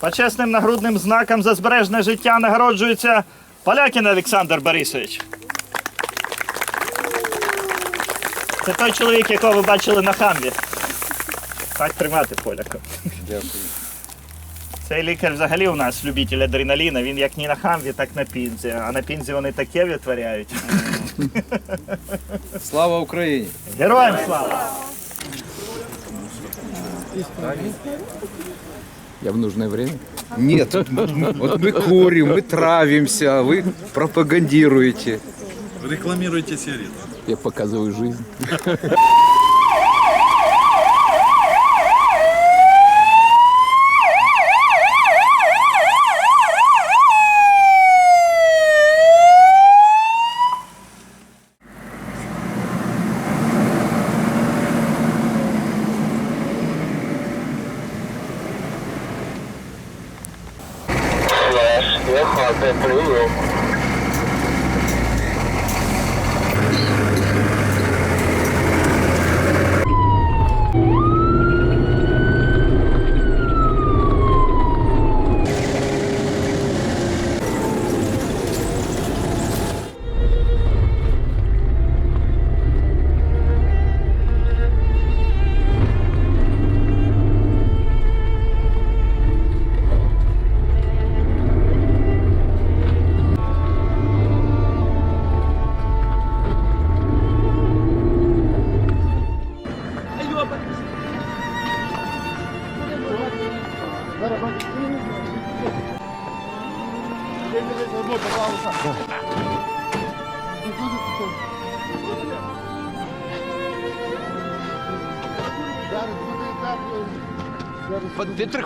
Почесним нагрудним знаком за збережне життя нагороджується Полякін Олександр Борисович. Це той чоловік, якого ви бачили на хамбі. Так тримати поляка. Дякую. Цей лікар взагалі у нас любитель адреналіна. Він як ні на хамві, так на пінзі. А на пінзі вони таке витворяють. Слава Україні! Героям слава! Я в нужное время. Нет, вот мы курим, мы травимся, а вы пропагандируете. Рекламируйте сигареты. Я показываю жизнь. Yeah, I've been through it. Вітер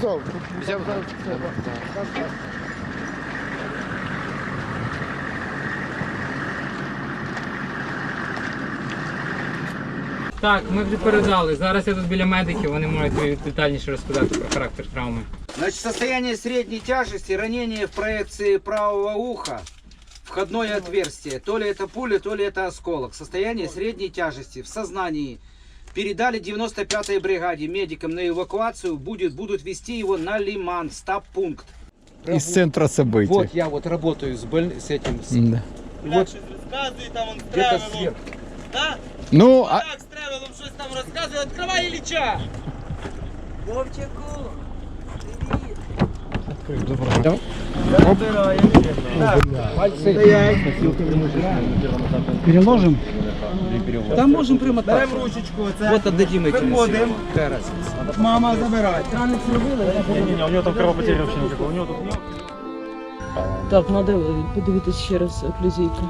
хвати. Так, ми вже передали. Зараз я тут біля медиків, вони можуть тобі детальніше розказати про характер травми. Значит, состояние средней тяжести, ранение в проекции правого уха, входное отверстие. То ли это пуля, то ли это осколок. Состояние средней тяжести в сознании. Передали 95-й бригаде медикам на эвакуацию. Будет, будут вести его на Лиман, стаб-пункт. Из центра событий. Вот я вот работаю с, боль... с этим. с- Да. Вот Розказує там он з где-то тревелом. сверху. Да? Ну, а Так, з тревелом щось там розказує. Відкривай Ілліча. Вовчику. Переложим? Там можем прямо. Беремо ручечку, це вот отдадим этим. Виходимо. Мама забирай. Краник зробили? Ні-ні, у нього там кровопотери взагалі ніякого. У нього тут немає. Так, надо э, подивитися ще раз оклюзійку.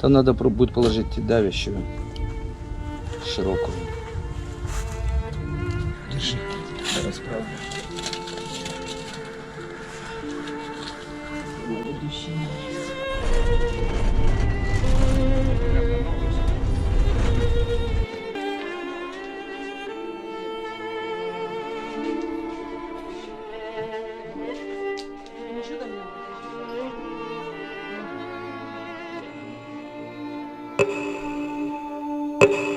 Там надо будет положить давящую. широкую. Держи, расправлю. Будущий you